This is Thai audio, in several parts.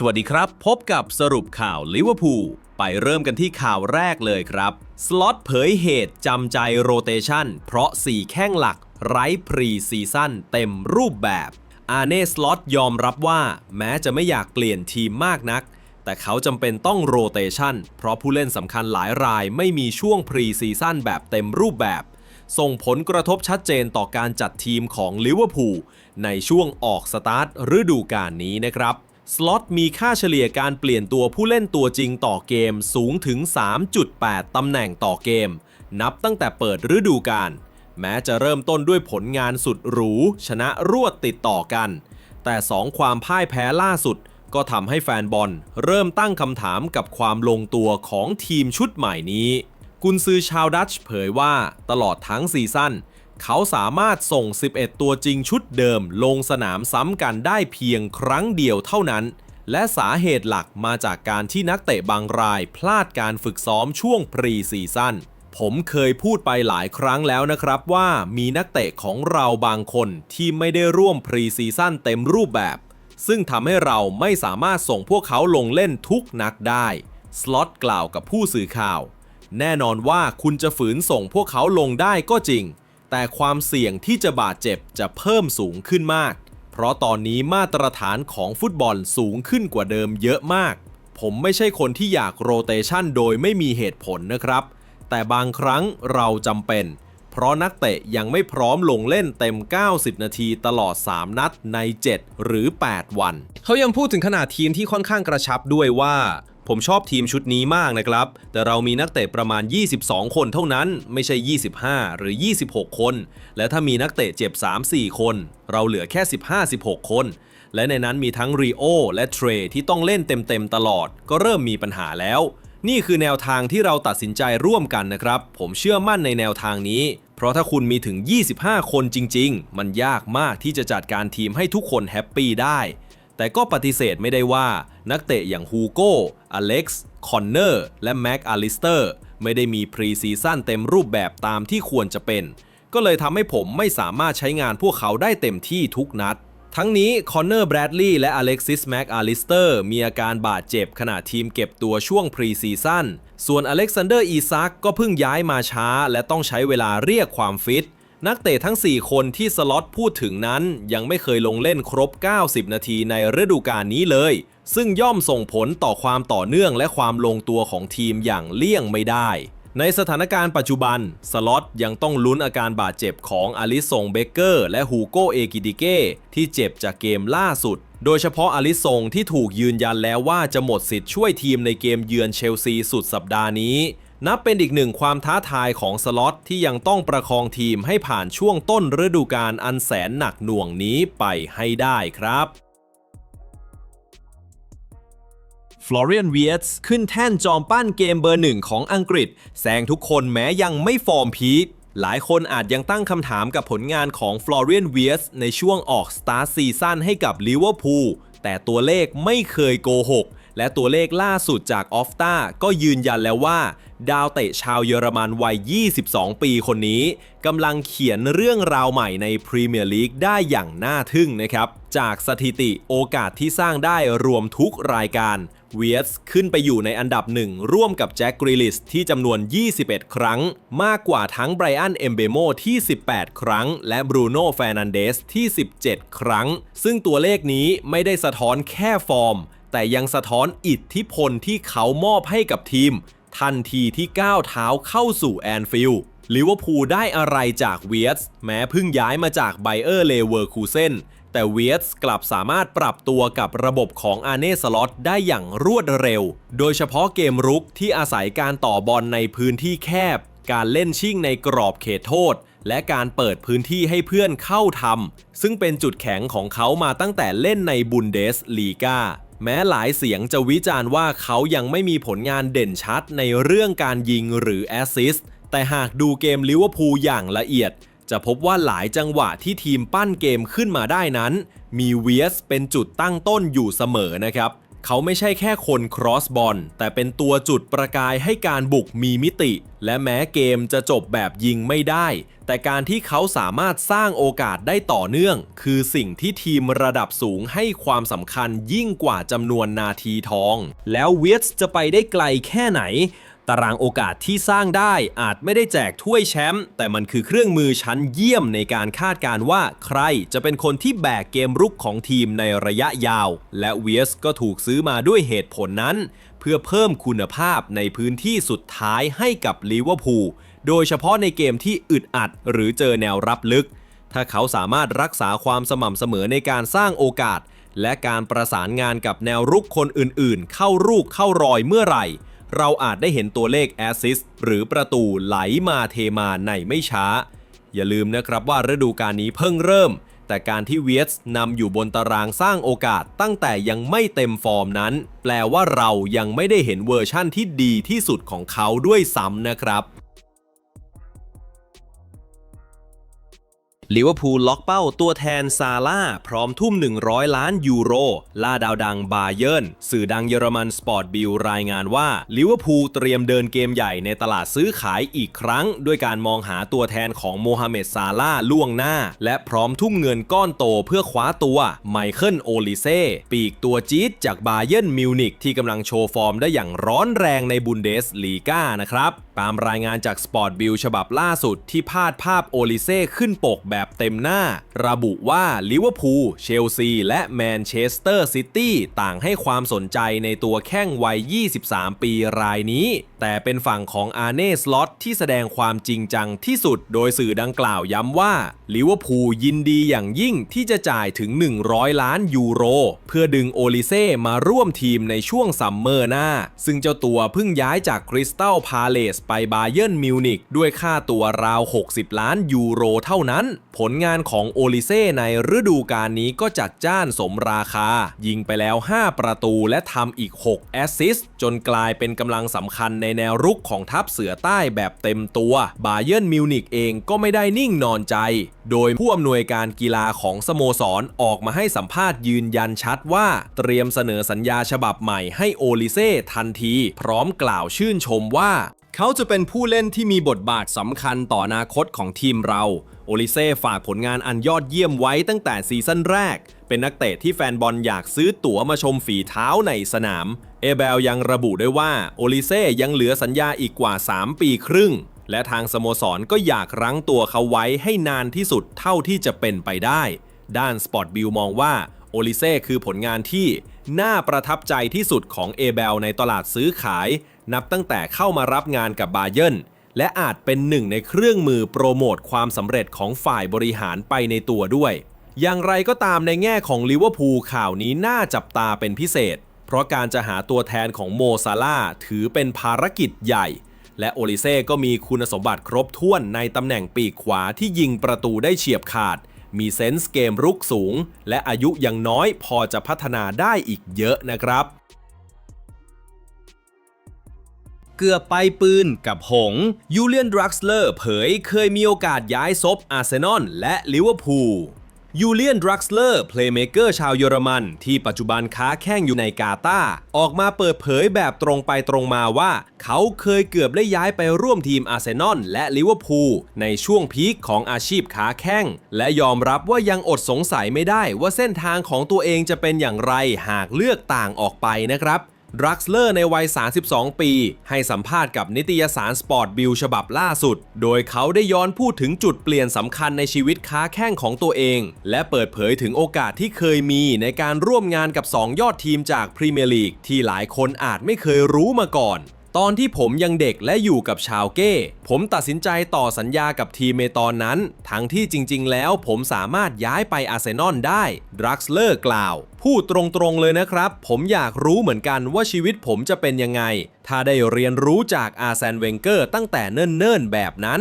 สวัสดีครับ พบกับสรุปข่าวลิเวอร์พูลไปเริ่มกันที่ข่าวแรกเลยครับ สล็อตเผยเหตุจำใจโรเตชันเพราะ 4 แข้งหลัก ไร้พรีซีซั่นเต็มรูปแบบ อาเน่สล็อตยอมรับว่า แม้จะไม่อยากเปลี่ยนทีมมากนัก แต่เขาจำเป็นต้องโรเตชันเพราะผู้เล่นสำคัญหลายรายไม่มีช่วงพรีซีซั่นแบบเต็มรูปแบบ ส่งผลกระทบชัดเจนต่อการจัดทีมของลิเวอร์พูลในช่วงออกสตาร์ทฤดูกาลนี้นะครับ สล็อตมีค่าเฉลี่ยการเปลี่ยนตัวผู้เล่นตัวจริงต่อเกมสูงถึง 3.8 ตำแหน่งต่อเกม นับตั้งแต่เปิดฤดูกาลแม้จะเริ่มต้นด้วยผลงานสุดหรู ชนะรวดติดต่อกัน แต่สองความพ่ายแพ้ล่าสุด ก็ทำให้แฟนบอลเริ่มตั้งคำถามกับความลงตัวของทีมชุดใหม่นี้ กุนซือชาวดัตช์เผยว่าตลอดทั้งซีซั่น เขาสามารถส่ง 11 ตัวจริงชุดเดิมลงสนามซ้ำกันได้เพียงครั้งเดียวเท่านั้น และสาเหตุหลักมาจากการที่นักเตะบางรายพลาดการฝึกซ้อมช่วงพรีซีซั่นผมเคยพูดไปหลายครั้งแล้วนะครับว่ามีนักเตะของเราบางคนที่ไม่ได้ร่วมพรีซีซั่นเต็มรูปแบบ ซึ่งทำให้เราไม่สามารถส่งพวกเขาลงเล่นทุกนัดได้ สล็อตกล่าวกับผู้สื่อข่าว แน่นอนว่าคุณจะฝืนส่งพวกเขาลงได้ก็จริง แต่ความเสี่ยงที่จะบาดเจ็บจะเพิ่มสูงขึ้นมาก เพราะตอนนี้มาตรฐานของฟุตบอลสูงขึ้นกว่าเดิมเยอะมาก ผมไม่ใช่คนที่อยากโรเตชันโดยไม่มีเหตุผลนะครับ แต่บางครั้งเราจำเป็น เพราะนักเตะยังไม่พร้อมลงเล่นเต็ม 90 นาทีตลอด 3 นัดใน 7 หรือ 8 วัน เขายังพูดถึงขนาดทีมที่ค่อนข้างกระชับด้วยว่า ผมชอบทีมชุดนี้มากนะครับ แต่เรามีนักเตะประมาณ 22 คนเท่านั้น ไม่ใช่ 25 หรือ 26 คน และถ้ามีนักเตะเจ็บ 3-4 คน เราเหลือแค่ 15-16 คน และในนั้นมีทั้งรีโอและเทรที่ต้องเล่นเต็มๆตลอด ก็เริ่มมีปัญหาแล้ว นี่คือแนวทางที่เราตัดสินใจร่วมกันนะครับ ผมเชื่อมั่นในแนวทางนี้ เพราะถ้าคุณมีถึง 25 คนจริง ๆ มันยากมากที่จะจัดการทีมให้ทุกคนแฮปปี้ได้ แต่ก็ปฏิเสธไม่ได้ว่า นักเตะอย่างฮูโก้ อเล็กซ์ คอนเนอร์ และแม็กอาลิสเตอร์ ไม่ได้มีพรีซีซั่นเต็มรูปแบบตามที่ควรจะเป็น ก็เลยทำให้ผมไม่สามารถใช้งานพวกเขาได้เต็มที่ทุกนัด ทั้งนี้คอนเนอร์แบรดลีย์และอเล็กซิสแม็กอาลิสเตอร์มีอาการบาดเจ็บขณะทีมเก็บตัวช่วงพรีซีซั่น ส่วนอเล็กซานเดอร์อีซักก็เพิ่งย้ายมาช้า และต้องใช้เวลาเรียกความฟิตนักเตะทั้ง 4 คนที่สล็อตพูดถึงนั้น ยังไม่เคยลงเล่นครบ 90 นาทีในฤดูกาลนี้เลย ซึ่งย่อมส่งผลต่อความต่อเนื่องและความลงตัวของทีมอย่างเลี่ยงไม่ได้ ในสถานการณ์ปัจจุบัน สล็อตยังต้องลุ้นอาการบาดเจ็บของอลิสงเบเกอร์และฮูโกเอกิดิเก้ที่เจ็บจากเกมล่าสุด โดยเฉพาะอลิสงที่ถูกยืนยันแล้วว่าจะหมดสิทธิ์ช่วยทีมในเกมเยือนเชลซีสุดสัปดาห์นี้นับเป็นอีกหนึ่งความท้าทายของสล็อตที่ยังต้องประคองทีมให้ผ่านช่วงต้นฤดูกาลอันแสนหนักหน่วงนี้ไปให้ได้ครับ ฟลอเรียนเวียตส์ขึ้นแท่นจอมปั้นเกมเบอร์หนึ่งของอังกฤษแซงทุกคนแม้ยังไม่ฟอร์มพีคหลายคนอาจยังตั้งคำถามกับผลงานของฟลอเรียนเวียส์ในช่วงออกสตาร์ซีซั่นให้กับลิเวอร์พูลแต่ตัวเลขไม่เคยโกหก และตัวเลขล่าสุดจากออฟตาก็ยืนยันแล้วว่า ดาวเตะชาวเยอรมันวัย 22 ปีคนนี้กำลังเขียนเรื่องราวใหม่ในพรีเมียร์ลีกได้อย่างน่าทึ่งนะครับ จากสถิติโอกาสที่สร้างได้รวมทุกรายการ เวียสขึ้นไปอยู่ในอันดับหนึ่งร่วมกับแจ็คกริลิสที่จำนวน 21 ครั้ง มากกว่าทั้งไบรอันเอมเบโมที่ 18 ครั้ง และบรูโน่แฟรนันเดสที่ 17 ครั้ง ซึ่งตัวเลขนี้ไม่ได้สะท้อนแค่ฟอร์ม แต่ยังสะท้อนอิทธิพลที่เขามอบให้กับทีม ทันทีที่ก้าวเท้าเข้าสู่แอนฟิลด์ ลิเวอร์พูลได้อะไรจากเวียสแม้เพิ่งย้ายมาจากไบเออร์เลเวอร์คูเซนแต่เวียสกลับสามารถปรับตัวกับระบบของอาเน่สล็อตได้อย่างรวดเร็ว โดยเฉพาะเกมรุกที่อาศัยการต่อบอลในพื้นที่แคบ การเล่นชิ่งในกรอบเขตโทษ และการเปิดพื้นที่ให้เพื่อนเข้าทำซึ่งเป็นจุดแข็งของเขามาตั้งแต่เล่นในบุนเดสลีกาแม้หลายเสียงจะวิจารณ์ว่าเขายังไม่มีผลงานเด่นชัดในเรื่องการยิงหรือแอสซิสต์ แต่หากดูเกมลิเวอร์พูลอย่างละเอียด จะพบว่าหลายจังหวะที่ทีมปั้นเกมขึ้นมาได้นั้น มีเวียสเป็นจุดตั้งต้นอยู่เสมอนะครับ เขาไม่ใช่แค่คนครอสบอลแต่เป็นตัวจุดประกายให้การบุกมีมิติ และแม้เกมจะจบแบบยิงไม่ได้ แต่การที่เขาสามารถสร้างโอกาสได้ต่อเนื่อง คือสิ่งที่ทีมระดับสูงให้ความสำคัญยิ่งกว่าจำนวนนาทีทอง แล้วเวียสจะไปได้ไกลแค่ไหน ตารางโอกาสที่สร้างได้อาจไม่ได้แจกถ้วยแชมป์แต่มันคือเครื่องมือชั้นเยี่ยมในการคาดการว่าใครจะเป็นคนที่แบกเกมรุกของทีมในระยะยาว และเวียสก็ถูกซื้อมาด้วยเหตุผลนั้น เพื่อเพิ่มคุณภาพในพื้นที่สุดท้ายให้กับลิเวอร์พูลโดยเฉพาะในเกมที่อึดอัดหรือเจอแนวรับลึก ถ้าเขาสามารถรักษาความสม่ำเสมอในการสร้างโอกาส และการประสานงานกับแนวรุกคนอื่นๆ เข้ารูกเข้ารอยเมื่อไหร่ เราอาจได้เห็นตัวเลขแอสซิสต์หรือประตูไหลมาเทมาในไม่ช้า อย่าลืมนะครับว่าฤดูกาลนี้เพิ่งเริ่ม แต่การที่เวียสนำอยู่บนตารางสร้างโอกาสตั้งแต่ยังไม่เต็มฟอร์มนั้น แปลว่าเรายังไม่ได้เห็นเวอร์ชั่นที่ดีที่สุดของเขาด้วยซ้ำนะครับ ลิเวอร์พูลล็อกเป้าตัวแทนซาร่าพร้อมทุ่ม 100 ล้านยูโร ล่าดาวดังบาเยิร์นสื่อดังเยอรมันสปอร์ตบิลรายงานว่าลิเวอร์พูลเตรียมเดินเกมใหญ่ในตลาดซื้อขายอีกครั้ง ด้วยการมองหาตัวแทนของโมฮัมเหม็ดซาร่าล่วงหน้า และพร้อมทุ่มเงินก้อนโตเพื่อคว้าตัวไมเคิลโอลิเซ่ปีกตัวจี๊ดจากบาเยิร์นมิวนิกที่กำลังโชว์ฟอร์มได้อย่างร้อนแรงในบุนเดสลีกานะครับตามรายงานจากสปอร์ตบิลฉบับล่าสุดที่พาดภาพโอลิเซ่ขึ้นปกแบบเต็มหน้า ระบุว่าลิเวอร์พูลเชลซีและแมนเชสเตอร์ซิตี้ต่างให้ความสนใจในตัวแข้งวัย 23 ปีรายนี้ แต่เป็นฝั่งของอาร์เน่สล็อตที่แสดงความจริงจังที่สุด โดยสื่อดังกล่าวย้ำว่าลิเวอร์พูลยินดีอย่างยิ่งที่จะจ่ายถึง 100 ล้านยูโร เพื่อดึงโอลิเซ่มาร่วมทีมในช่วงซัมเมอร์หน้า ซึ่งเจ้าตัวเพิ่งย้ายจากคริสตัลพาเลสไปบาเยิร์นมิวนิกด้วยค่าตัวราว 60 ล้านยูโรเท่านั้น ผลงานของโอลิเซ่ในฤดูกาลนี้ก็จัดจ้านสมราคา ยิงไปแล้ว 5 ประตูและทำอีก 6 แอสซิสต์จนกลายเป็นกำลังสำคัญในแนวรุกของทัพเสือใต้แบบเต็มตัว บาเยิร์นมิวนิกเองก็ไม่ได้นิ่งนอนใจ โดยผู้อำนวยการกีฬาของสโมสรออกมาให้สัมภาษณ์ยืนยันชัดว่า เตรียมเสนอสัญญาฉบับใหม่ให้โอลิเซ่ทันที พร้อมกล่าวชื่นชมว่า เขาจะเป็นผู้เล่นที่มีบทบาทสำคัญต่ออนาคตของทีมเรา โอลิเซ่ฝากผลงานอันยอดเยี่ยมไว้ตั้งแต่ซีซั่นแรก เป็นนักเตะที่แฟนบอลอยากซื้อตั๋วมาชมฝีเท้าในสนาม เอเบลยังระบุด้วยว่าโอลิเซ่ยังเหลือสัญญาอีกกว่า 3 ปีครึ่ง และทางสโมสรก็อยากรั้งตัวเขาไว้ให้นานที่สุดเท่าที่จะเป็นไปได้ ด้านสปอร์ตบิลมองว่าโอลิเซ่คือผลงานที่น่าประทับใจที่สุดของเอเบลในตลาดซื้อขาย นับตั้งแต่เข้ามารับงานกับบาเยิร์น และอาจเป็นหนึ่งในเครื่องมือโปรโมทความสำเร็จของฝ่ายบริหารไปในตัวด้วย อย่างไรก็ตามในแง่ของลิเวอร์พูลข่าวนี้น่าจับตาเป็นพิเศษ เพราะการจะหาตัวแทนของโมซาร่าถือเป็นภารกิจใหญ่ และโอลิเซ่ก็มีคุณสมบัติครบถ้วนในตำแหน่งปีกขวาที่ยิงประตูได้เฉียบขาด มีเซนส์เกมรุกสูง และอายุยังน้อยพอจะพัฒนาได้อีกเยอะนะครับ เกือบไปปืนกับหง ยูเลียนดรักสเลอร์เผยเคยมีโอกาสย้ายซบอาร์เซนอลและลิเวอร์พูลยูเลียน ดรักสเลอร์ เพลย์เมเกอร์ชาวเยอรมัน ที่ปัจจุบันค้าแข้งอยู่ในกาตาออกมาเปิดเผยแบบตรงไปตรงมาว่า เขาเคยเกือบได้ย้ายไปร่วมทีมอาร์เซนอลและลิเวอร์พูลในช่วงพีคของอาชีพค้าแข้ง และยอมรับว่ายังอดสงสัยไม่ได้ว่าเส้นทางของตัวเองจะเป็นอย่างไรหากเลือกต่างออกไปนะครับ รักสเลอร์ในวัย 32 ปี ให้สัมภาษณ์กับนิตยสารสปอร์ตบิลฉบับล่าสุด โดยเขาได้ย้อนพูดถึงจุดเปลี่ยนสำคัญในชีวิตค้าแข้งของตัวเอง และเปิดเผยถึงโอกาสที่เคยมีในการร่วมงานกับ 2 ยอดทีมจากพรีเมียร์ลีกที่หลายคนอาจไม่เคยรู้มาก่อน ตอนที่ผมยังเด็กและอยู่กับชาวเก้ ผมตัดสินใจต่อสัญญากับทีมในตอนนั้น ทั้งที่จริงๆ แล้วผมสามารถย้ายไปอาร์เซนอลได้ ดรักสเลอร์กล่าว พูดตรงๆเลยนะครับ ผมอยากรู้เหมือนกันว่าชีวิตผมจะเป็นยังไง ถ้าได้เรียนรู้จากอาร์เซนเวงเกอร์ตั้งแต่เนิ่นๆ แบบนั้น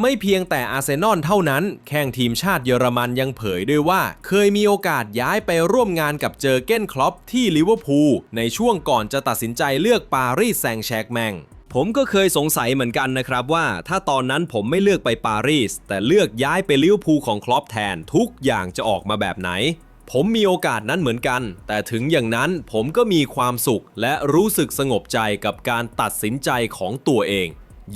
ไม่เพียงแต่อาร์เซนอลเท่านั้น แข่งทีมชาติเยอรมันยังเผยด้วยว่า เคยมีโอกาสย้ายไปร่วมงานกับเจอเก้นคลอปที่ลิเวอร์พูลในช่วงก่อนจะตัดสินใจเลือกปารีสแซงแชกแมงผมก็เคยสงสัยเหมือนกันนะครับว่า ถ้าตอนนั้นผมไม่เลือกไปปารีส แต่เลือกย้ายไปลิเวอร์พูลของคลอปแทนทุกอย่างจะออกมาแบบไหน ผมมีโอกาสนั้นเหมือนกัน แต่ถึงอย่างนั้นผมก็มีความสุขและรู้สึกสงบใจกับการตัดสินใจของตัวเอง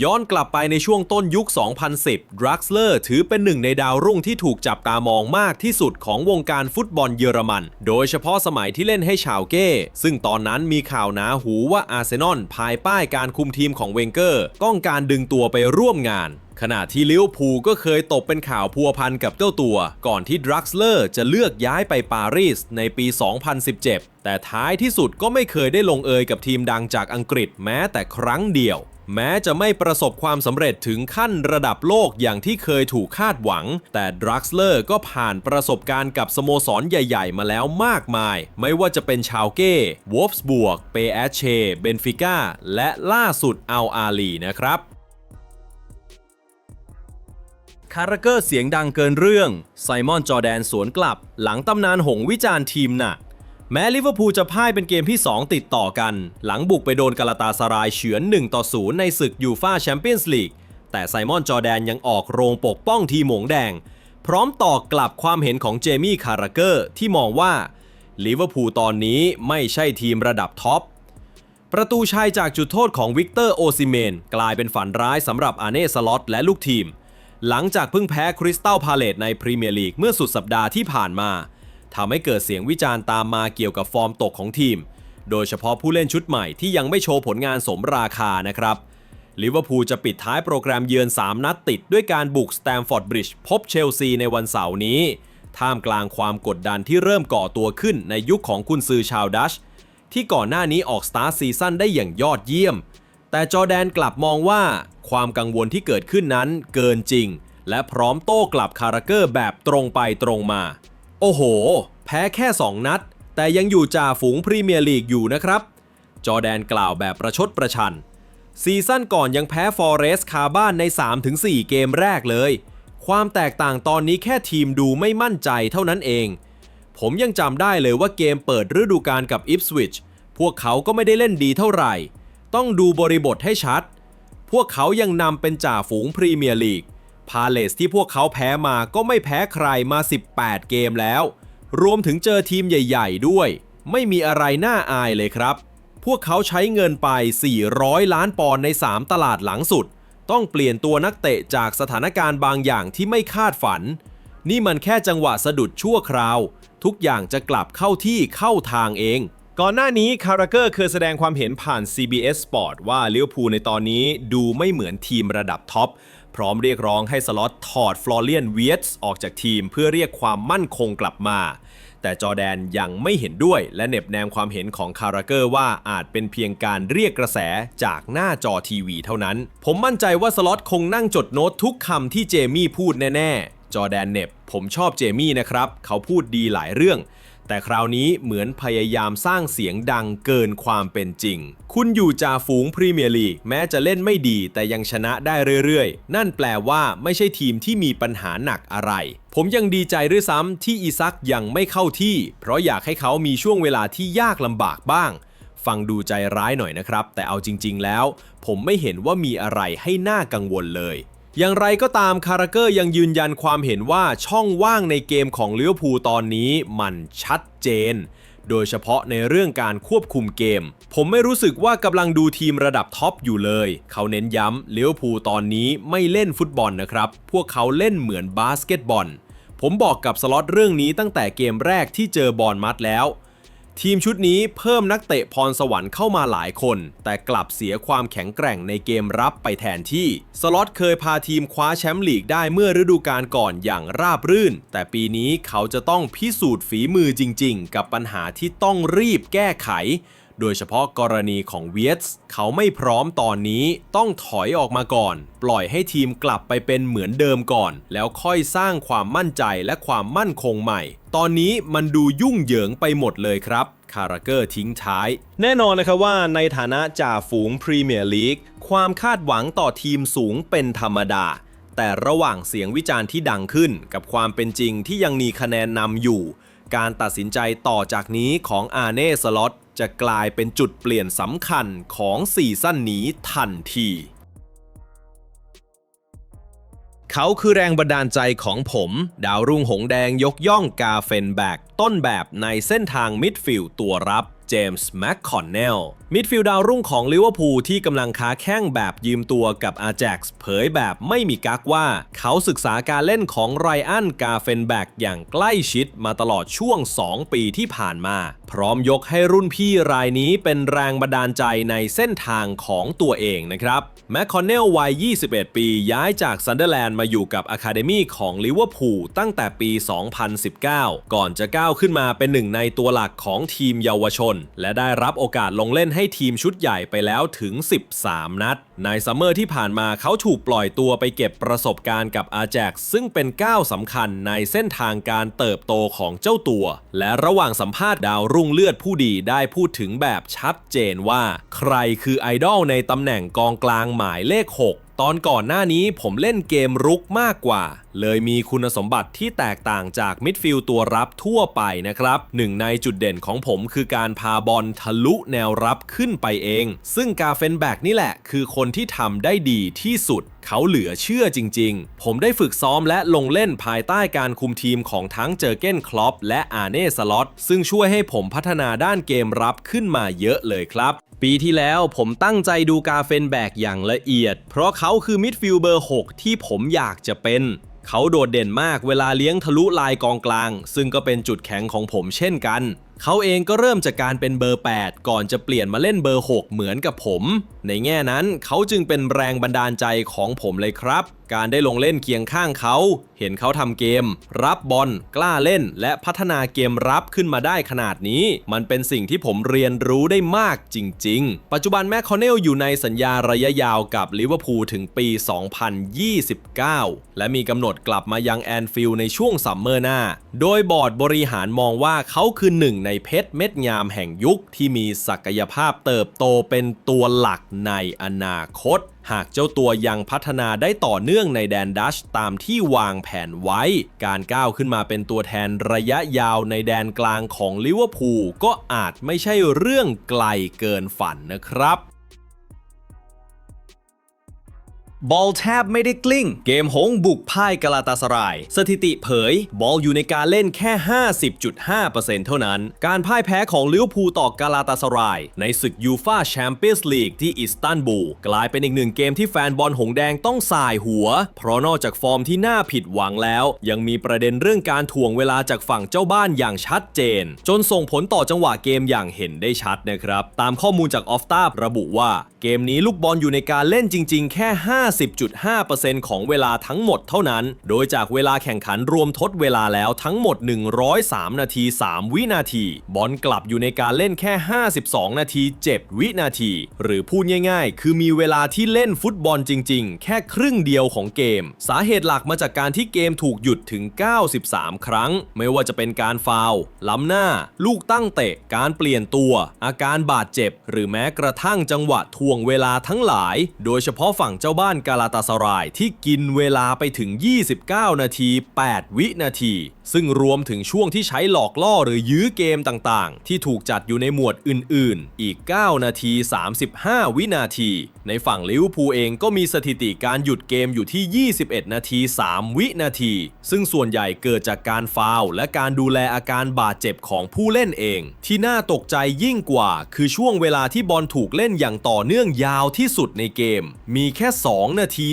ย้อนกลับไปในช่วงต้นยุค 2010 ดรักสเลอร์ถือเป็นหนึ่งในดาวรุ่งที่ถูกจับตามองมากที่สุดของวงการฟุตบอลเยอรมัน โดยเฉพาะสมัยที่เล่นให้ชาวเก้ ซึ่งตอนนั้นมีข่าวหนาหูว่าอาร์เซนอลภายป้ายการคุมทีมของเวนเกอร์ต้องการดึงตัวไปร่วมงานขณะที่ลิเวอร์พูลก็เคยตกเป็นข่าวพัวพันกับเจ้าตัว ก่อนที่ดรักสเลอร์จะเลือกย้ายไปปารีสในปี 2017 แต่ท้ายที่สุดก็ไม่เคยได้ลงเอยกับทีมดังจากอังกฤษแม้แต่ครั้งเดียว แม้จะไม่ประสบความสำเร็จถึงขั้นระดับโลกอย่างที่เคยถูกคาดหวัง แต่ดรักสเลอร์ก็ผ่านประสบการณ์กับสโมสรใหญ่ๆ มาแล้วมากมาย ไม่ว่าจะเป็นชาวเก้วอฟส์บวก เปแอเช เบนฟิก้า และล่าสุดอัลอาลีนะครับคาราเกอร์เสียงดังเกินเรื่อง ไซมอนจอแดนสวนกลับ หลังตำนานหงวิจารณ์ทีมหนัก แม้ลิเวอร์พูลจะพ่ายเป็นเกมที่ 2 ติดต่อกัน หลังบุกไปโดนกาลาตาสรายเฉือน1ต่อ0ในศึกยูฟาแชมเปี้ยนส์ลีกแต่ไซมอนจอแดนยังออกโรงปกป้องทีมหงแดง พร้อมตอกกลับความเห็นของเจมี่คาราเกอร์ที่มองว่าลิเวอร์พูลตอนนี้ไม่ใช่ทีมระดับท็อปประตูชัยจากจุดโทษของวิกเตอร์โอซิเมน กลายเป็นฝันร้ายสำหรับอาเน่สล็อตและลูกทีม หลังจากเพิ่งแพ้คริสตัลพาเลตในพรีเมียร์ลีกเมื่อสุดสัปดาห์ที่ผ่านมา ทำให้เกิดเสียงวิจารณ์ตามมาเกี่ยวกับฟอร์มตกของทีม โดยเฉพาะผู้เล่นชุดใหม่ที่ยังไม่โชว์ผลงานสมราคานะครับลิเวอร์พูลจะปิดท้ายโปรแกรมเยือน 3 นัดติดด้วยการบุกสแตมฟอร์ดบริดจ์พบเชลซีในวันเสาร์นี้ ท่ามกลางความกดดันที่เริ่มก่อตัวขึ้นในยุคของกุนซือชาวดัช ที่ก่อนหน้านี้ออกสตาร์ซีซั่นได้อย่างยอดเยี่ยม แต่จอแดนกลับมองว่าความกังวลที่เกิดขึ้นนั้นเกินจริง และพร้อมโต้กลับคาราเกอร์แบบตรงไปตรงมา โอ้โห แพ้แค่ 2 นัด แต่ยังอยู่จ่าฝูงพรีเมียร์ลีกอยู่นะครับ จอแดนกล่าวแบบประชดประชัน ซีซั่นก่อนยังแพ้ฟอร์เรสต์คาบ้านใน 3-4 เกมแรกเลย ความแตกต่างตอนนี้แค่ทีมดูไม่มั่นใจเท่านั้นเอง ผมยังจำได้เลยว่าเกมเปิดฤดูกาลกับอิฟสวิชพวกเขาก็ไม่ได้เล่นดีเท่าไหร่ ต้องดูบริบทให้ชัด พวกเขายังนำเป็นจ่าฝูงพรีเมียร์ลีก พาเลสที่พวกเขาแพ้มาก็ไม่แพ้ใครมา 18 เกมแล้ว รวมถึงเจอทีมใหญ่ ๆ ด้วย ไม่มีอะไรน่าอายเลยครับ พวกเขาใช้เงินไป 400 ล้านปอนด์ใน 3 ตลาดหลังสุด ต้องเปลี่ยนตัวนักเตะจากสถานการณ์บางอย่างที่ไม่คาดฝัน นี่มันแค่จังหวะสะดุดชั่วคราว ทุกอย่างจะกลับเข้าที่เข้าทางเองก่อนหน้านี้คาราเกอร์เคยแสดงความเห็นผ่าน CBS Sport ว่าลิเวอร์พูลในตอนนี้ดูไม่เหมือนทีมระดับท็อป พร้อมเรียกร้องให้สล็อตถอดฟลอเรียนเวียตส์ออกจากทีมเพื่อเรียกความมั่นคงกลับมา แต่จอแดนยังไม่เห็นด้วยและเน็บแนมความเห็นของคาราเกอร์ว่าอาจเป็นเพียงการเรียกกระแสจากหน้าจอทีวีเท่านั้น ผมมั่นใจว่าสล็อตคงนั่งจดโน้ตทุกคำที่เจมี่พูดแน่ ๆ จอแดนเน็บผมชอบเจมี่นะครับ เขาพูดดีหลายเรื่อง แต่คราวนี้เหมือนพยายามสร้างเสียงดังเกินความเป็นจริง คุณอยู่จ่าฝูงพรีเมียร์ลีกแม้จะเล่นไม่ดีแต่ยังชนะได้เรื่อยๆ นั่นแปลว่าไม่ใช่ทีมที่มีปัญหาหนักอะไร ผมยังดีใจด้วยซ้ำที่อีซักยังไม่เข้าที่ เพราะอยากให้เขามีช่วงเวลาที่ยากลำบากบ้างฟังดูใจร้ายหน่อยนะครับ แต่เอาจริง ๆ แล้ว ผมไม่เห็นว่ามีอะไรให้น่ากังวลเลย อย่างไรก็ตามคาราเกอร์ยังยืนยันความเห็นว่าช่องว่างในเกมของเลิเวอร์พูตอนนี้มันชัดเจน โดยเฉพาะในเรื่องการควบคุมเกม ผมไม่รู้สึกว่ากำลังดูทีมระดับท็อปอยู่เลย เขาเน้นย้ำเลิเวอร์พูตอนนี้ไม่เล่นฟุตบอลนะครับ พวกเขาเล่นเหมือนบาสเกตบอล ผมบอกกับสล็อตเรื่องนี้ตั้งแต่เกมแรกที่เจอบอลมัดแล้ว ทีมชุดนี้เพิ่มนักเตะพรสวรรค์เข้ามาหลายคน แต่กลับเสียความแข็งแกร่งในเกมรับไปแทนที่ สล็อตเคยพาทีมคว้าแชมป์ลีกได้เมื่อฤดูกาลก่อนอย่างราบรื่น แต่ปีนี้เขาจะต้องพิสูจน์ฝีมือจริง ๆ กับปัญหาที่ต้องรีบแก้ไข โดยเฉพาะกรณีของเวียตส์เขาไม่พร้อมตอนนี้ต้องถอยออกมาก่อน ปล่อยให้ทีมกลับไปเป็นเหมือนเดิมก่อน แล้วค่อยสร้างความมั่นใจและความมั่นคงใหม่ ตอนนี้มันดูยุ่งเหยิงไปหมดเลยครับคาราเกอร์ทิ้งท้าย แน่นอนนะครับว่าในฐานะจ่าฝูงพรีเมียร์ลีกความคาดหวังต่อทีมสูงเป็นธรรมดา แต่ระหว่างเสียงวิจารณ์ที่ดังขึ้น กับความเป็นจริงที่ยังมีคะแนนนำอยู่ การตัดสินใจต่อจากนี้ของอาเน่สล็อต จะกลายเป็นจุดเปลี่ยนสำคัญของซีซั่นนี้ทันที เขาคือแรงบันดาลใจของผม ดาวรุ่งหงแดงยกย่องกาเฟนแบกต้นแบบในเส้นทางมิดฟิลด์ตัวรับ เจมส์แมคคอนเนลมิดฟิลด์ดาวรุ่งของลิเวอร์พูลที่กำลังค้าแข้งแบบยืมตัวกับอาแจ็กซ์เผยแบบไม่มีกักว่า เขาศึกษาการเล่นของไรอันกาเฟนแบกอย่างใกล้ชิดมาตลอดช่วง 2 ปีที่ผ่านมา พร้อมยกให้รุ่นพี่รายนี้เป็นแรงบันดาลใจในเส้นทางของตัวเองนะครับแมคคอนเนลวัย 21 ปีย้ายจากซันเดอร์แลนด์มาอยู่กับอะคาเดมีของลิเวอร์พูลตั้งแต่ปี 2019 ก่อนจะก้าวขึ้นมาเป็นหนึ่งในตัวหลักของทีมเยาวชนและได้รับโอกาสลงเล่นให้ทีมชุดใหญ่ไปแล้วถึง 13 นัด ในซัมเมอร์ที่ผ่านมาเขาถูกปล่อยตัวไปเก็บประสบการณ์กับอาแจกซึ่งเป็นก้าวสำคัญในเส้นทางการเติบโตของเจ้าตัว และระหว่างสัมภาษณ์ดาวรุ่งเลือดผู้ดีได้พูดถึงแบบชัดเจนว่า ใครคือไอดอลในตำแหน่งกองกลางหมายเลข 6 ตอนก่อนหน้านี้ผมเล่นเกมรุกมากกว่าเลยมีคุณสมบัติที่แตกต่างจากมิดฟิลด์ตัวรับทั่วไปนะครับหนึ่งในจุดเด่นของผมคือการพาบอลทะลุแนวรับขึ้นไปเอง ซึ่งกาเฟนแบกนี่แหละคือคนที่ทำได้ดีที่สุดเขาเหลือเชื่อจริง ๆ ผมได้ฝึกซ้อมและลงเล่นภายใต้การคุมทีมของทั้งเจอเก้นคลอปและอาเน่สล็อตซึ่งช่วยให้ผมพัฒนาด้านเกมรับขึ้นมาเยอะเลยครับ ปีที่แล้วผมตั้งใจดูกาเฟนแบกอย่างละเอียด เพราะเขาคือมิดฟิลด์เบอร์ 6 ที่ผมอยากจะเป็นเขาโดดเด่นมากเวลาเลี้ยงทะลุลายกองกลาง ซึ่งก็เป็นจุดแข็งของผมเช่นกัน เขาเองก็เริ่มจากการเป็นเบอร์ 8 ก่อนจะเปลี่ยนมาเล่นเบอร์ 6 เหมือนกับผม ในแง่นั้นเขาจึงเป็นแรงบันดาลใจของผมเลยครับ การได้ลงเล่นเคียงข้างเขา เห็นเขาทำเกม รับบอลกล้าเล่น และพัฒนาเกมรับขึ้นมาได้ขนาดนี้ มันเป็นสิ่งที่ผมเรียนรู้ได้มากจริง ๆ ปัจจุบันแมคคอนเนลอยู่ในสัญญาระยะยาวกับลิเวอร์พูลถึงปี 2029 และมีกำหนดกลับมายังแอนฟิลด์ในช่วงซัมเมอร์หน้า โดยบอร์ดบริหารมองว่าเขาคือหนึ่งในในเพชรเม็ดงามแห่งยุคที่มีศักยภาพเติบโตเป็นตัวหลักในอนาคต หากเจ้าตัวยังพัฒนาได้ต่อเนื่องในแดนดัชตามที่วางแผนไว้ การก้าวขึ้นมาเป็นตัวแทนระยะยาวในแดนกลางของลิเวอร์พูลก็อาจไม่ใช่เรื่องไกลเกินฝันนะครับ บอลแทบไม่ได้กลิ้ง เกมหงบุกพ่ายกาลาตาสราย สถิติเผย บอลอยู่ในการเล่นแค่ 50.5%เท่านั้น การพ่ายแพ้ของลิเวอร์พูลต่อกาลาตาสราย ในศึกยูฟาแชมเปี้ยนส์ลีกที่อิสตันบูลกลายเป็นอีกหนึ่งเกมที่แฟนบอลหงแดงต้องสายหัว เพราะนอกจากฟอร์มที่น่าผิดหวังแล้ว ยังมีประเด็นเรื่องการถ่วงเวลาจากฝั่งเจ้าบ้านอย่างชัดเจน จนส่งผลต่อจังหวะเกมอย่างเห็นได้ชัดนะครับตามข้อมูลจากออฟตาระบุว่าเกมนี้ลูกบอลอยู่ในการเล่นจริง ๆ แค่50.5%ของเวลาทั้งหมดเท่านั้น โดยจากเวลาแข่งขันรวมทดเวลาแล้วทั้งหมด 103 นาที 3 วินาที บอลกลับอยู่ในการเล่นแค่ 52 นาที 7 วินาที หรือพูดง่ายๆ คือมีเวลาที่เล่นฟุตบอลจริงๆ แค่ครึ่งเดียวของเกม สาเหตุหลักมาจากการที่เกมถูกหยุดถึง 93 ครั้ง ไม่ว่าจะเป็นการฟาวล์ล้ำหน้า ลูกตั้งเตะ การเปลี่ยนตัว อาการบาดเจ็บ หรือแม้กระทั่งจังหวะทวงเวลาทั้งหลาย โดยเฉพาะฝั่งเจ้าบ้านกาลาตาสรายที่กินเวลาไปถึง 29 นาที 8 วินาที ซึ่งรวมถึงช่วงที่ใช้หลอกล่อหรือยื้อเกมต่างๆ ที่ถูกจัดอยู่ในหมวดอื่นๆ อีก 9 นาที 35 วินาที ในฝั่งลิเวอร์พูลเองก็มีสถิติการหยุดเกมอยู่ที่ 21 นาที 3 วินาที ซึ่งส่วนใหญ่เกิดจากการฟาวและการดูแลอาการบาดเจ็บของผู้เล่นเอง ที่น่าตกใจยิ่งกว่า คือช่วงเวลาที่บอลถูกเล่นอย่างต่อเนื่องยาวที่สุดในเกม มีแค่ 2 นาที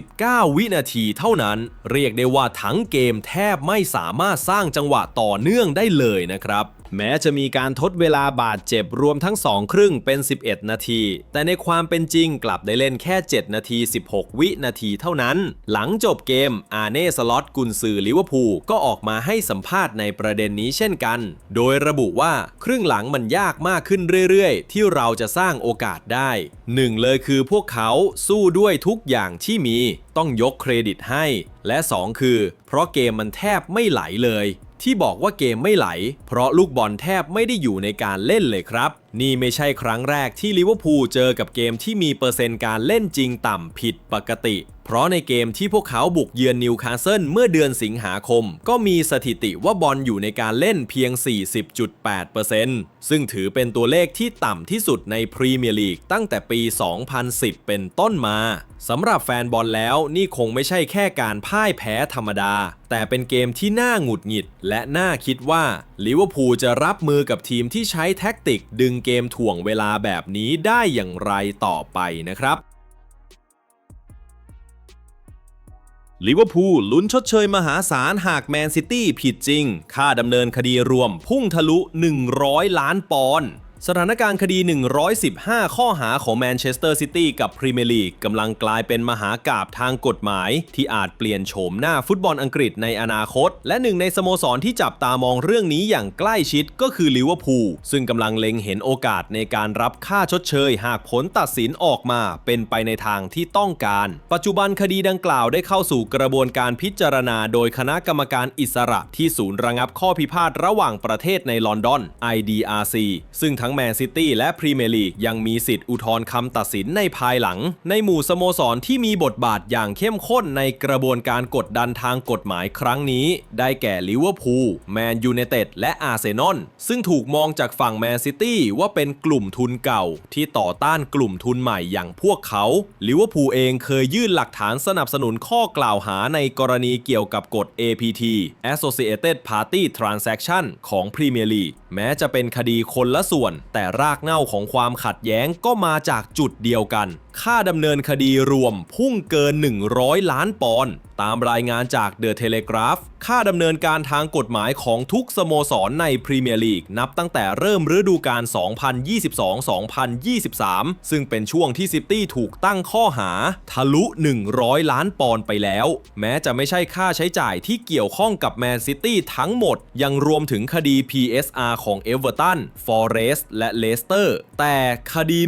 49 วินาทีเท่านั้น เรียกได้ว่าทั้งเกมแทบไม่สามารถสร้างจังหวะต่อเนื่องได้เลยนะครับ แม้จะมีการทดเวลาบาดเจ็บรวมทั้ง 2 ครึ่งเป็น 11 นาที แต่ในความเป็นจริงกลับได้เล่นแค่ 7 นาที 16 วินาทีเท่านั้น หลังจบเกมอาเน่สล็อตกุนซือลิเวอร์พูลก็ออกมาให้สัมภาษณ์ในประเด็นนี้เช่นกัน โดยระบุว่าครึ่งหลังมันยากมากขึ้นเรื่อยๆ ที่เราจะสร้างโอกาสได้หนึ่งเลยคือพวกเขาสู้ด้วยทุกอย่างที่มี ต้องยกเครดิตให้ และ 2 คือ เพราะเกมมันแทบไม่ไหลเลย ที่บอกว่าเกมไม่ไหล เพราะลูกบอลแทบไม่ได้อยู่ในการเล่นเลยครับ นี่ไม่ใช่ครั้งแรกที่ลิเวอร์พูลเจอกับเกมที่มีเปอร์เซ็นต์การเล่นจริงต่ำผิดปกติ เพราะในเกมที่พวกเขาบุกเยือนนิวคาสเซิลเมื่อเดือนสิงหาคม ก็มีสถิติว่าบอลอยู่ในการเล่นเพียง 40.8%ซึ่งถือเป็นตัวเลขที่ต่ำที่สุดในพรีเมียร์ลีกตั้งแต่ปี 2010 เป็นต้นมาสำหรับแฟนบอลแล้วนี่คงไม่ใช่แค่การพ่ายแพ้ธรรมดา แต่เป็นเกมที่น่าหงุดหงิด และน่าคิดว่าลิเวอร์พูลจะรับมือกับทีมที่ใช้แท็กติกดึงเกมถ่วงเวลาแบบนี้ได้อย่างไรต่อไปนะครับลิเวอร์พูลลุ้นชดเชยมหาศาลหากแมนซิตี้ผิดจริง ค่าดำเนินคดีรวมพุ่งทะลุ 100 ล้านปอนด์ สถานการณ์คดี 115 ข้อหาของแมนเชสเตอร์ซิตี้กับพรีเมียร์ลีกกำลังกลายเป็นมหากาบทางกฎหมาย ที่อาจเปลี่ยนโฉมหน้าฟุตบอลอังกฤษในอนาคต และหนึ่งในสโมสรที่จับตามองเรื่องนี้อย่างใกล้ชิดก็คือลิเวอร์พูลซึ่งกำลังเล็งเห็นโอกาสในการรับค่าชดเชย หากผลตัดสินออกมาเป็นไปในทางที่ต้องการ ปัจจุบันคดีดังกล่าวได้เข้าสู่กระบวนการพิจารณา โดยคณะกรรมการอิสระที่ศูนย์ระงับข้อพิพาทระหว่างประเทศในลอนดอน IDRC ซึ่งทั้งแมนซิตี้และพรีเมียร์ลีกยังมีสิทธิ์อุทธรณ์คำตัดสินในภายหลัง ในหมู่สโมสรที่มีบทบาทอย่างเข้มข้นในกระบวนการกดดันทางกฎหมายครั้งนี้ ได้แก่ลิเวอร์พูลแมนยูไนเต็ดและอาร์เซนอลซึ่งถูกมองจากฝั่งแมนซิตี้ว่าเป็นกลุ่มทุนเก่า ที่ต่อต้านกลุ่มทุนใหม่อย่างพวกเขาลิเวอร์พูลเองเคยยื่นหลักฐานสนับสนุนข้อกล่าวหาในกรณีเกี่ยวกับกฎ APT Associated Party Transaction ของพรีเมียร์ลีก แม้จะเป็นคดีคนละส่วน แต่รากเหง้าของความขัดแย้งก็มาจากจุดเดียวกัน ค่าดำเนินคดีรวมพุ่งเกิน 100 ล้านปอนด์ตามรายงานจากเดอะเทเลกราฟค่าดำเนินการทางกฎหมายของทุกสโมสรในพรีเมียร์ลีกนับตั้งแต่เริ่มฤดูกาล 2022-2023 ซึ่งเป็นช่วงที่ซิตี้ถูกตั้งข้อหา ทะลุ 100 ล้านปอนด์ไปแล้ว แม้จะไม่ใช่ค่าใช้จ่ายที่เกี่ยวข้องกับแมนซิตี้ทั้งหมด ยังรวมถึงคดี PSR ของเอเวอร์ตัน ฟอเรสต์และเลสเตอร์ แต่คดี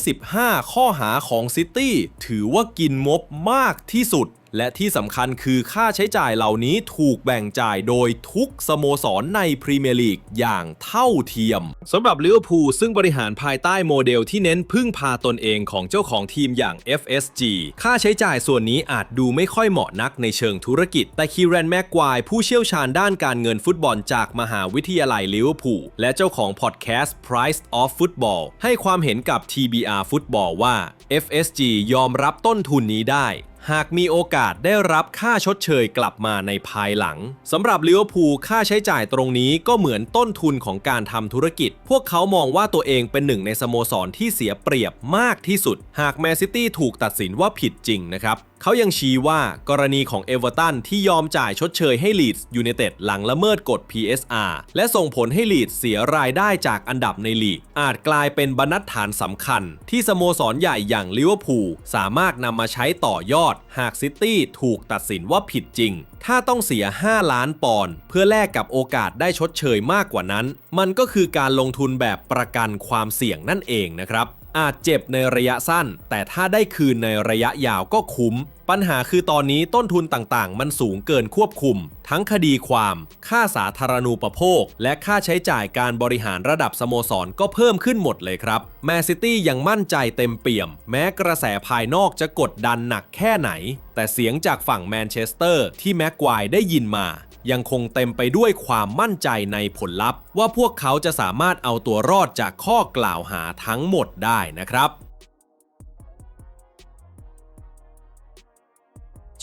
115 ข้อหาของซิตี้ถือว่ากินมบมากที่สุด และที่สำคัญคือค่าใช้จ่ายเหล่านี้ถูกแบ่งจ่ายโดยทุกสโมสรในพรีเมียร์ลีกอย่างเท่าเทียมสำหรับลิเวอร์พูลซึ่งบริหารภายใต้โมเดลที่เน้นพึ่งพาตนเองของเจ้าของทีมอย่าง FSG ค่าใช้จ่ายส่วนนี้อาจดูไม่ค่อยเหมาะนักในเชิงธุรกิจ แต่คีแรนแม็กควายผู้เชี่ยวชาญด้านการเงินฟุตบอลจากมหาวิทยาลัยลิเวอร์พูลและเจ้าของพอดแคสต์ Price of Football ให้ความเห็นกับ TBR Football ว่า FSG ยอมรับต้นทุนนี้ได้ หากมีโอกาสได้รับค่าชดเชยกลับมาในภายหลังสำหรับลิเวอร์พูลค่าใช้จ่ายตรงนี้ก็เหมือนต้นทุนของการทำธุรกิจ พวกเขามองว่าตัวเองเป็นหนึ่งในสโมสรที่เสียเปรียบมากที่สุด หากแมนซิตี้ถูกตัดสินว่าผิดจริงนะครับเขายังชี้ว่ากรณีของเอเวอร์ตันที่ยอมจ่ายชดเชยให้ลีดส์ยูไนเต็ดหลังละเมิดกฎ PSR และส่งผลให้ลีดส์เสียรายได้จากอันดับในลีก อาจกลายเป็นบรรทัดฐานสำคัญ ที่สโมสรใหญ่อย่างลิเวอร์พูลสามารถนำมาใช้ต่อยอด หากซิตี้ถูกตัดสินว่าผิดจริง ถ้าต้องเสีย 5 ล้านปอนด์เพื่อแลกกับโอกาสได้ชดเชยมากกว่านั้น มันก็คือการลงทุนแบบประกันความเสี่ยงนั่นเองนะครับ อาจเจ็บในระยะสั้น แต่ถ้าได้คืนในระยะยาวก็คุ้ม ปัญหาคือตอนนี้ต้นทุนต่างๆ มันสูงเกินควบคุม ทั้งคดีความ ค่าสาธารณูปโภค และค่าใช้จ่ายการบริหารระดับสโมสรก็เพิ่มขึ้นหมดเลยครับ แมนซิตี้ยังมั่นใจเต็มเปี่ยม แม้กระแสภายนอกจะกดดันหนักแค่ไหน แต่เสียงจากฝั่งแมนเชสเตอร์ที่แม็กควายได้ยินมา ยังคงเต็มไปด้วยความมั่นใจในผลลัพธ์ ว่าพวกเขาจะสามารถเอาตัวรอดจากข้อกล่าวหาทั้งหมดได้นะครับ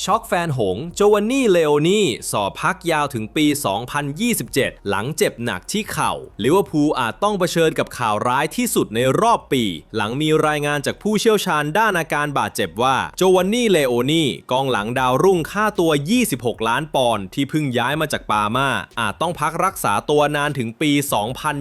ช็อกแฟนหงโจวานนี่เลโอนี่สอบพักยาวถึงปี 2027 หลังเจ็บหนักที่เข่าลิเวอร์พูลอาจต้องเผชิญกับข่าวร้ายที่สุดในรอบปี หลังมีรายงานจากผู้เชี่ยวชาญด้านอาการบาดเจ็บว่าโจวานนี่เลโอนี่กองหลังดาวรุ่งค่าตัว 26 ล้านปอนด์ที่เพิ่งย้ายมาจากปามาอาจต้องพักรักษาตัวนานถึงปี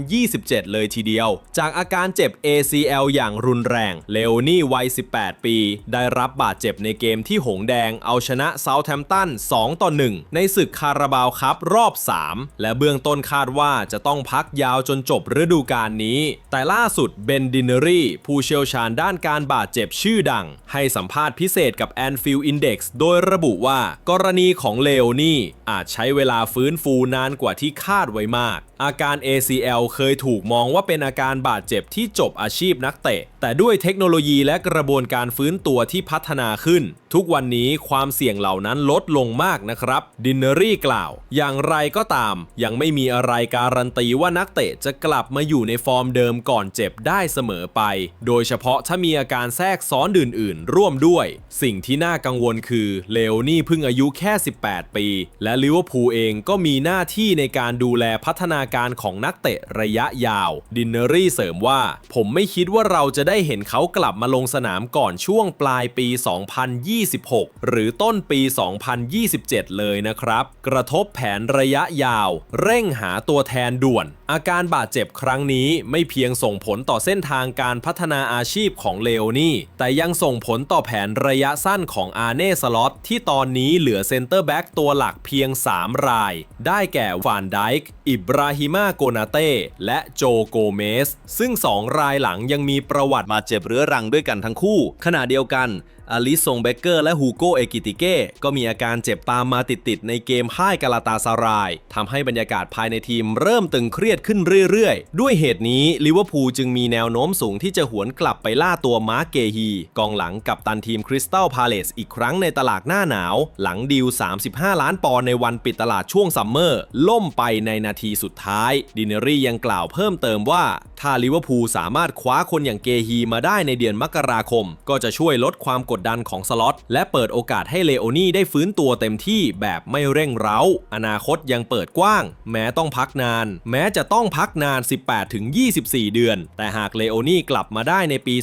2027 เลยทีเดียว จากอาการเจ็บ ACL อย่างรุนแรงเลโอนี่วัย 18 ปี ได้รับบาดเจ็บในเกมที่หงแดงเอาชชนะเซาท์แฮมป์ตัน 2 ต่อ 1 ในศึกคาราบาวครับรอบ 3 และเบื้องต้นคาดว่าจะต้องพักยาวจนจบฤดูกาลนี้ แต่ล่าสุดเบนดินเนอรี่ผู้เชี่ยวชาญด้านการบาดเจ็บชื่อดัง ให้สัมภาษณ์พิเศษกับ Anfield Index โดยระบุว่ากรณีของเลโอนี่อาจใช้เวลาฟื้นฟูนานกว่าที่คาดไว้มาก อาการ ACL เคยถูกมองว่าเป็นอาการบาดเจ็บที่จบอาชีพนักเตะ แต่ด้วยเทคโนโลยีและกระบวนการฟื้นตัวที่พัฒนาขึ้น ทุกวันนี้ความเสี่ยงเหล่านั้นลดลงมากนะครับ ดินเนอรี่กล่าว อย่างไรก็ตาม ยังไม่มีอะไรการันตีว่านักเตะจะกลับมาอยู่ในฟอร์มเดิมก่อนเจ็บได้เสมอไป โดยเฉพาะถ้ามีอาการแทรกซ้อนอื่น ๆ ร่วมด้วย สิ่งที่น่ากังวลคือเลโอนี่เพิ่งอายุแค่ 18 ปี และลิเวอร์พูลเองก็มีหน้าที่ในการดูแลพัฒนาการของนักเตะระยะยาว ดินเนอรี่เสริมว่า ผมไม่คิดว่าเราจะได้เห็นเขากลับมาลงสนามก่อนช่วงปลายปี 2026 หรือต้นปี 2027 เลยนะครับ กระทบแผนระยะยาว เร่งหาตัวแทนด่วน อาการบาดเจ็บครั้งนี้ไม่เพียงส่งผลต่อเส้นทางการพัฒนาอาชีพของเลโอนี่ แต่ยังส่งผลต่อแผนระยะสั้นของอาเน่สล็อตที่ตอนนี้เหลือเซนเตอร์แบ็กตัวหลักเพียง 3 ราย ได้แก่ฟานไดค์อิบราฮิมาโกนาเต้และโจโกเมส ซึ่ง 2 รายหลังยังมีประวัติมาเจ็บเรื้อรังด้วยกันทั้งคู่ ขณะเดียวกัน อลิซงเบเกอร์และฮูโกเอกิติเก้ก็มีอาการเจ็บตามมาติดๆในเกมพ่ายกาลาตาซารายทำให้บรรยากาศภายในทีมเริ่มตึงเครียดขึ้นเรื่อยๆ ด้วยเหตุนี้ลิเวอร์พูลจึงมีแนวโน้มสูงที่จะหวนกลับไปล่าตัวมาร์กเกฮีกองหลังกับตันทีมคริสตัลพาเลสอีกครั้งในตลาดหน้าหนาว หลังดีล 35 ล้านปอนด์ในวันปิดตลาดช่วงซัมเมอร์ ล่มไปในนาทีสุดท้าย ดินเนรี่ยังกล่าวเพิ่มเติมว่า ถ้าลิเวอร์พูลสามารถคว้าคนอย่างเกฮีมาได้ในเดือนมกราคม ก็จะช่วยลดความกดดันของสล็อตและเปิดโอกาสให้เลโอนี่ได้ฟื้นตัวเต็มที่แบบไม่เร่งเร้า อนาคตยังเปิดกว้าง แม้ต้องพักนาน แม้จะต้องพักนาน 18-24 เดือน แต่หากเลโอนี่กลับมาได้ในปี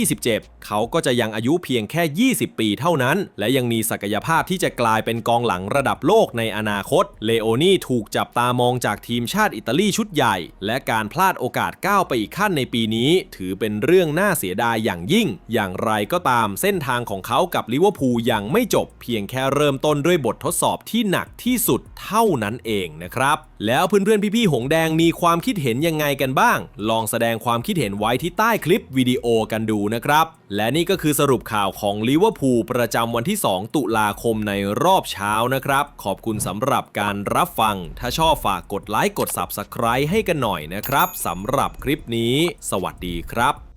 2027 เขาก็จะยังอายุเพียงแค่ 20 ปีเท่านั้น และยังมีศักยภาพที่จะกลายเป็นกองหลังระดับโลกในอนาคต เลโอนี่ถูกจับตามองจากทีมชาติอิตาลีชุดใหญ่ และการพลาดโอกาสก้าวไปอีกขั้นในปีนี้ ถือเป็นเรื่องน่าเสียดายอย่างยิ่ง อย่างไรก็ตามเส้นทางางของเขากับลิเวอร์พูลยังไม่จบเพียงแค่เริ่มต้นด้วยบททดสอบที่หนักที่สุดเท่านั้นเองนะครับ แล้วเพื่อนๆพี่ๆหงแดงมีความคิดเห็นยังไงกันบ้าง ลองแสดงความคิดเห็นไว้ที่ใต้คลิปวิดีโอกันดูนะครับ และนี่ก็คือสรุปข่าวของลิเวอร์พูลประจำวันที่ 2 ตุลาคมในรอบเช้านะครับ ขอบคุณสำหรับการรับฟัง ถ้าชอบฝากกดไลค์กด Subscribe ให้กันหน่อยนะครับสำหรับคลิปนี้ สวัสดีครับ